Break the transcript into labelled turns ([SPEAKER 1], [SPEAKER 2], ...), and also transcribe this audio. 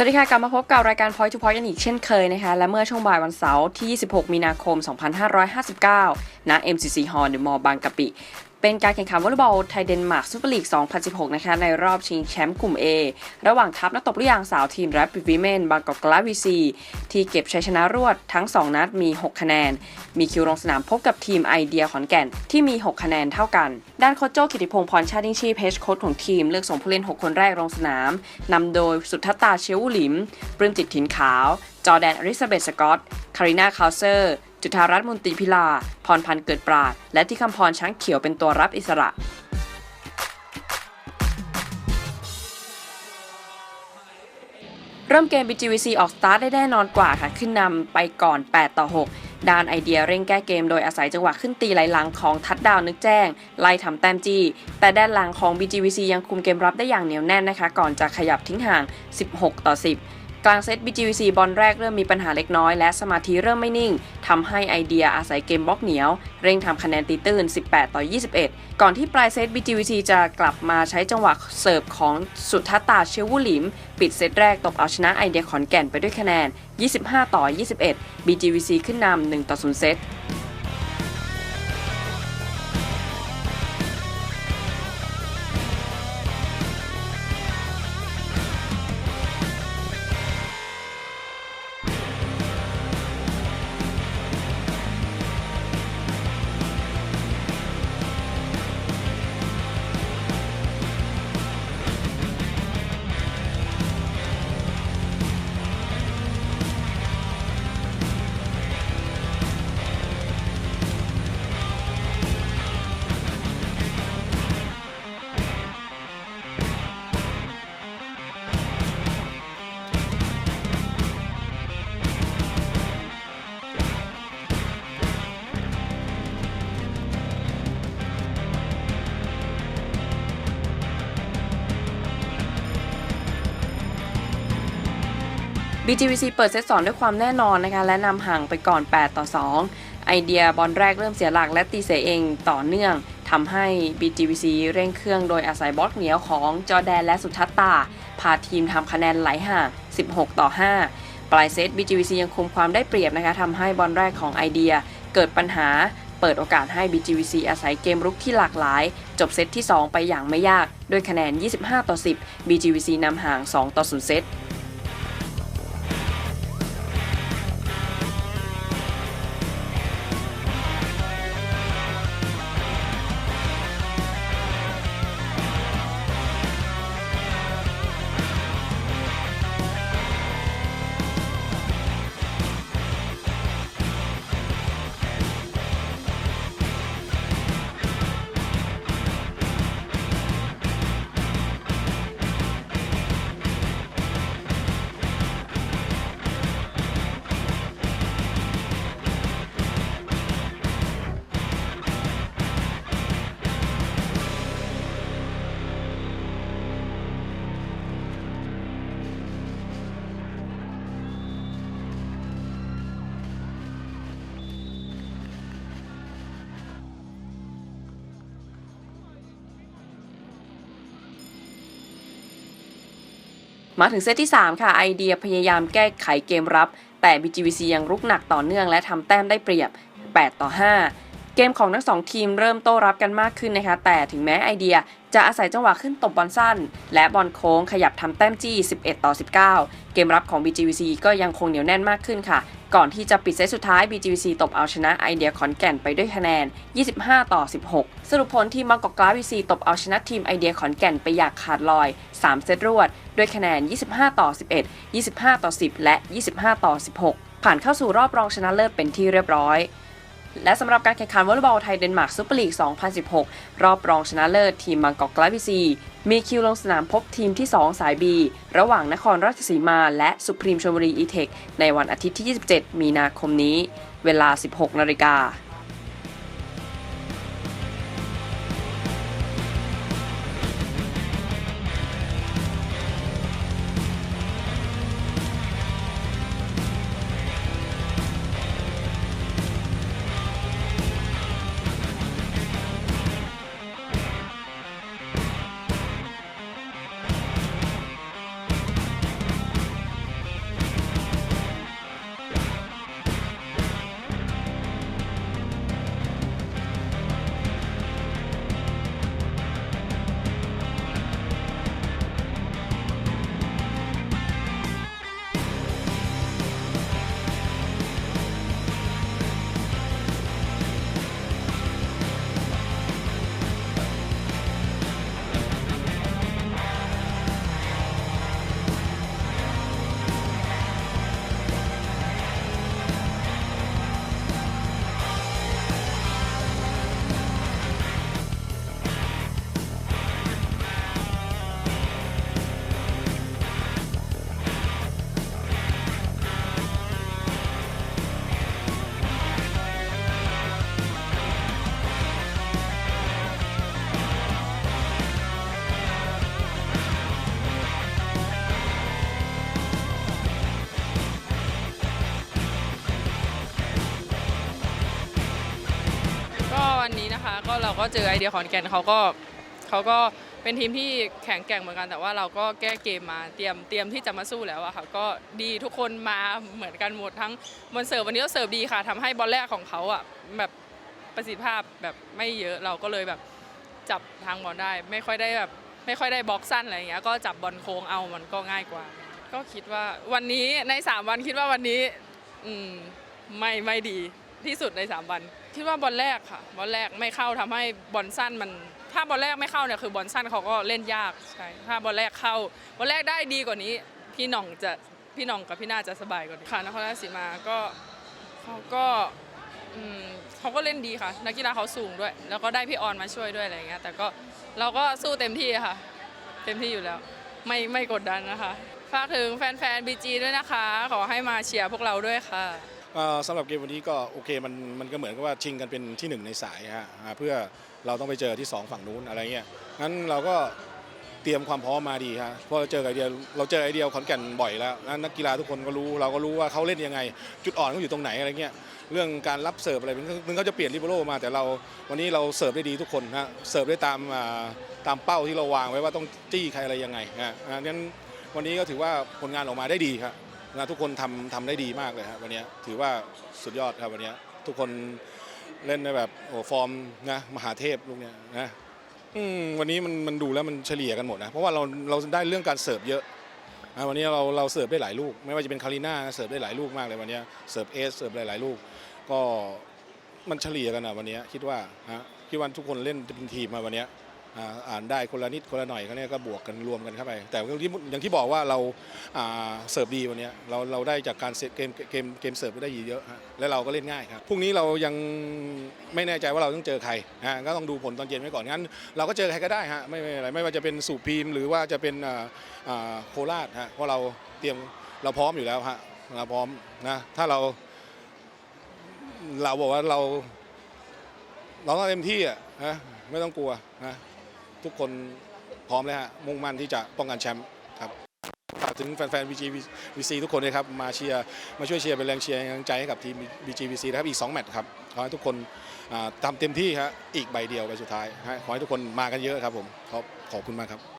[SPEAKER 1] สวัสดีค่ะ กลับมาพบกับรายการ Point to Point กันอีกเช่นเคยนะคะ และเมื่อช่วงบ่ายวันเสาร์ที่ 26 มีนาคม 2559 ณ MCC Hall หรือมอบางกะปิ เป็นการแข่งขันวอลเลย์บอลไทยเดนมาร์กซูเปอร์ลีก 2016 นะคะ ในรอบชิงแชมป์กลุ่ม A ระหว่างทัพนักตบลูกยางสาวทีมแรปปิดวิเมนบางกอกกลาวีซี ที่เก็บชัยชนะรวดทั้ง 2 นัดมี 6 คะแนน มีคิวลงสนามพบกับทีมไอเดียขอนแก่น ที่มี 6 คะแนนเท่ากัน ด้านโคโจกิติพงศ์พรชาติชีพเฮดโค้ชของทีมเลือกส่งผู้เล่น 6 คนแรกลงสนามนำโดยสุทธตาเชยวหลิมปลื้มจิตถินขาว จอแดนอริซาเบธสกอตคารินาคาวเซอร์ จุธารัตน์มนตรีพิลา พรพันธ์เกิดปราด และที่คำพรช้างเขียวเป็นตัวรับอิสระเริ่มเกม BGVC ออกสตาร์ทได้แน่นอนกว่าค่ะ ขึ้นนำไปก่อน 8 ต่อ 6 ด้านไอเดียเร่งแก้เกมโดยอาศัยจังหวะขึ้นตีไหลหลังของทัดดาวนึกแจ้ง ไล่ทำแต้มจี้ แต่ด้านหลังของ BGVC ยังคุมเกมรับได้อย่างเหนียวแน่นนะคะ ก่อนจะขยับทิ้งห่าง 16 ต่อ 10 กลางเซต BGVC บอลแรกเริ่มมีปัญหาเล็กน้อยและสมาธิเริ่มไม่นิ่งทำให้ไอเดียอาศัยเกมบล็อกเหนียว เร่งทำคะแนนตีตื้น 18 ต่อ 21 ก่อนที่ปลายเซต BGVC จะกลับมาใช้จังหวะเสิร์ฟของสุทธตาเชวูหลิม ปิดเซตแรกตบเอาชนะไอเดียขอนแก่นไปด้วยคะแนน 25 ต่อ 21 BGVC ขึ้นนำ1ต่อ0เซต BGVC เปิดเซต2ด้วยความแน่นอนนะคะ และนำห่างไปก่อน 8 ต่อ 2 ไอเดียบอลแรกเริ่มเสียหลักและตีเสียเองต่อเนื่องทำให้ BGVC เร่งเครื่องโดยอาศัยบล็อกเหนียวของจอแดนและสุทัตตา พาทีมทำคะแนนไหลห่าง 16 ต่อ 5 ปลายเซต BGVC ยังคุมความได้เปรียบนะคะทำให้บอลแรกของไอเดียเกิดปัญหาเปิดโอกาสให้ BGVC อาศัยเกมรุกที่หลากหลาย จบเซตที่ 2 ไปอย่างไม่ยาก ด้วยคะแนน 25 ต่อ 10 BGVC นำห่าง 2 ต่อ 0 เซต มาถึงเซตที่ 3 ค่ะไอเดียพยายามแก้ไขเกมรับ แต่ BGVC ยังรุกหนักต่อเนื่องและทำแต้มได้เปรียบ 8 ต่อ 5 เกมของทั้งสองทีมเริ่มโต้รับกันมากขึ้นนะคะ แต่ถึงแม้ไอเดียจะอาศัยจังหวะขึ้นตบบอลสั้น และบอลโค้งขยับทำแต้มจี้ 11 ต่อ 19 เกมรับของ BGVC ก็ยังคงเหนียวแน่นมากขึ้นค่ะ ก่อนที่จะปิดเซตสุดท้าย BGVC ตบเอาชนะไอเดียขอนแก่นไปด้วยคะแนน 25 ต่อ 16 สรุปผลทีมบางกอกกราวีซีตบเอาชนะทีมไอเดียขอนแก่นไปอย่างขาดลอย 3 เซตรวด ด้วยคะแนน 25 ต่อ 11 25 ต่อ 10 และ 25 ต่อ 16 ผ่านเข้าสู่รอบรองชนะเลิศเป็นที่เรียบร้อย และสำหรับการแข่งขันวอลเลย์บอลไทยเดนมาร์กซูเปอร์ลีก 2016 รอบรองชนะเลิศทีมบางกอกกลาวีซี มีคิวลงสนามพบทีมที่ 2 สายบี ระหว่างนครราชสีมา และสุพรีมชลบุรีอีเทคในวันอาทิตย์ที่ 27 มีนาคมนี้ เวลา 16 นาฬิกา
[SPEAKER 2] ก็เจอไอเดียขอนแก่นเขาก็เขาก็เป็นทีมที่แข็งแกร่งเหมือนกัน แต่ว่าเราก็แก้เกมมาเตรียมเตรียมที่จะมาสู้แล้วอะค่ะก็ดีทุกคนมาเหมือนกันหมดทั้งบอลเสิร์ฟวันนี้ก็เสิร์ฟดีค่ะทำให้บอลแรกของเขาอะแบบประสิทธิภาพแบบไม่เยอะเราก็เลยแบบจับทางบอลได้ ไม่ค่อยได้แบบไม่ค่อยได้บล็อกสั้นอะไรอย่างเงี้ยก็จับบอลโค้งเอามันก็ง่ายกว่า ก็คิดว่าวันนี้ใน 3 วันคิดว่าวันนี้อืมไม่ไม่ดี ที่สุดใน 3 วันคิดว่าบอลแรกค่ะ บอลแรกไม่เข้าทำให้บอลสั้นมัน ถ้าบอลแรกไม่เข้าเนี่ยคือบอลสั้นเขาก็เล่นยากใช่ถ้าบอลแรกเข้า บอลแรกได้ดีกว่านี้ พี่หน่องจะพี่หน่องกับพี่นาจะสบายกว่านี้ค่ะนครราชสีมาก็เขาก็เขาก็เล่นดีค่ะ นักกีฬาเขาสูงด้วย แล้วก็ได้พี่ออนมาช่วยด้วยอะไรเงี้ยแต่ก็เราก็สู้เต็มที่ค่ะ เต็มที่อยู่แล้ว ไม่ไม่กดดันนะคะฝากถึงแฟนๆ BG ด้วยนะคะ ขอให้มาเชียร์พวกเราด้วยค่ะ
[SPEAKER 3] สำหรับเกมวันนี้ก็โอเคมันมันก็เหมือนกับว่าชิงกันเป็นที่หนึ่งในสายฮะอ่าเพื่อเราต้องไปเจอที่สองฝั่งนู้นอะไรเงี้ยงั้นเราก็เตรียมความพร้อมมาดีฮะเพราะเราเจอไอเดียเราเจอไอเดียขอนแก่นบ่อยแล้วนักกีฬาทุกคนก็รู้เราก็รู้ว่าเขาเล่นยังไง จุดอ่อนเขาอยู่ตรงไหนอะไรเงี้ยเรื่องการรับเสิร์ฟอะไรมันมันก็จะเปลี่ยนริเบโรมาแต่เราวันนี้เราเสิร์ฟได้ดีทุกคนฮะเสิร์ฟได้ตามอ่าตามเป้าที่เราวางไว้ว่าต้องจี้ใครอะไรยังไงฮะอ่างั้นวันนี้ก็ถือว่าผลงานออกมาได้ดีครับ นะทุกคนทำทำได้ดีมากเลยครับวันนี้ถือว่าสุดยอดครับวันนี้ทุกคนเล่นในแบบโอ้ฟอร์มนะมหาเทพลูกเนี้ยนะอืมวันนี้มันมันดูแล้วมันเฉลี่ยกันหมดนะเพราะว่าเราเราได้เรื่องการเสิร์ฟเยอะนะวันนี้เราเราเสิร์ฟได้หลายลูก ไม่ว่าจะเป็นคาริน่าเสิร์ฟได้หลายลูกมากเลยวันนี้เสิร์ฟเอสเสิร์ฟหลายๆลูก ก็มันเฉลี่ยกันนะวันนี้คิดว่าฮะคิดว่าทุกคนเล่นเป็นทีมมาวันนี้ อ่านได้คนละนิดคนละหน่อยเขาเนี่ยก็บวกกันรวมกันเข้าไป แต่อย่างที่อย่างที่บอกว่าเราเสิร์ฟดีวันเนี้ยเราเราได้จากการเซตเกมเกมเกมเสิร์ฟได้เยอะฮะและเราก็เล่นง่ายครับพรุ่งนี้เรายังไม่แน่ใจว่าเราต้องเจอใครฮะก็ต้องดูผลตอนเย็นไว้ก่อนงั้น เราก็เจอใครก็ได้ฮะไม่ไม่อะไรไม่ว่าจะเป็นสุพีมหรือว่าจะเป็นอ่าโคราชฮะเพราะเราเตรียมเราพร้อมอยู่แล้วฮะเราพร้อมนะถ้าเรา เราบอกว่าเราเราต้องเต็มที่อะนะไม่ต้องกลัวนะ ทุกคนพร้อมแล้วฮะมุ่งมั่นที่จะป้องกันแชมป์ครับฝากถึงแฟนๆ BGVC ทุกคนเลยครับมาเชียร์มาช่วยเชียร์เป็นแรงเชียร์แรงใจให้กับทีม BGVC นะครับอีก 2 แมตช์ครับขอให้ทุกคนทำเต็มที่ครับอีกใบเดียวใบสุดท้ายขอให้ทุกคนมากันเยอะครับผมขอบขอบคุณมากครับ